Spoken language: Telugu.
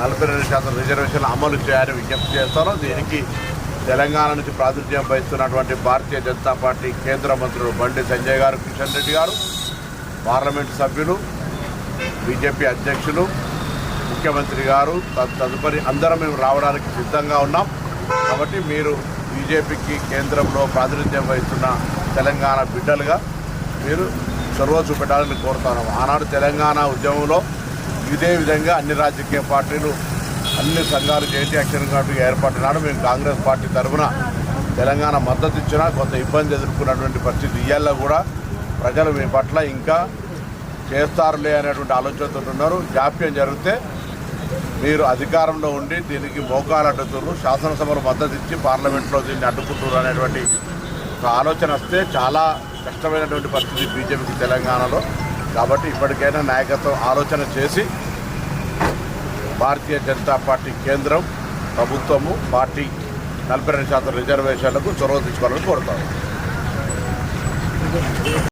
నలభై రెండు శాతం రిజర్వేషన్లు అమలు చేయాలని విజ్ఞప్తి చేస్తాను. దీనికి తెలంగాణ నుంచి ప్రాతినిధ్యం వహిస్తున్నటువంటి భారతీయ జనతా పార్టీ కేంద్ర మంత్రులు బండి సంజయ్ గారు కిషన్ రెడ్డి గారు పార్లమెంటు సభ్యులు బీజేపీ అధ్యక్షులు ముఖ్యమంత్రి గారు తదుపరి అందరం మేము రావడానికి సిద్ధంగా ఉన్నాం. కాబట్టి మీరు బీజేపీకి కేంద్రంలో ప్రాతినిధ్యం వహిస్తున్న తెలంగాణ బిడ్డలుగా మీరు చొరవ చూపెట్టాలని కోరుతున్నాం ఆనాడు తెలంగాణ ఉద్యమంలో ఇదే విధంగా అన్ని రాజకీయ పార్టీలు అన్ని సంఘాలు జేటీ యాక్షన్ ఏర్పాటు నాడు మేము కాంగ్రెస్ పార్టీ తరఫున తెలంగాణ మద్దతు ఇచ్చినా కొంత ఇబ్బంది ఎదుర్కొన్నటువంటి పరిస్థితి ఇయ్యాల కూడా ప్రజలు మీ పట్ల ఇంకా చేస్తారులే అనేటువంటి ఆలోచనతో ఉన్నారు. జాప్యం జరిగితే మీరు అధికారంలో ఉండి దీనికి మోకాలు అడ్డుతున్నారు శాసనసభలో మద్దతు ఇచ్చి పార్లమెంట్లో దీన్ని అడ్డుకుంటున్నారు అనేటువంటి ఒక ఆలోచన వస్తే చాలా కష్టమైనటువంటి పరిస్థితి బీజేపీకి తెలంగాణలో. కాబట్టి ఇప్పటికైనా నాయకత్వం ఆలోచన చేసి భారతీయ జనతా పార్టీ కేంద్రం ప్రభుత్వము పార్టీ నలభై రెండు శాతం రిజర్వేషన్లకు చొరవ తీసుకోవాలని కోరుతారు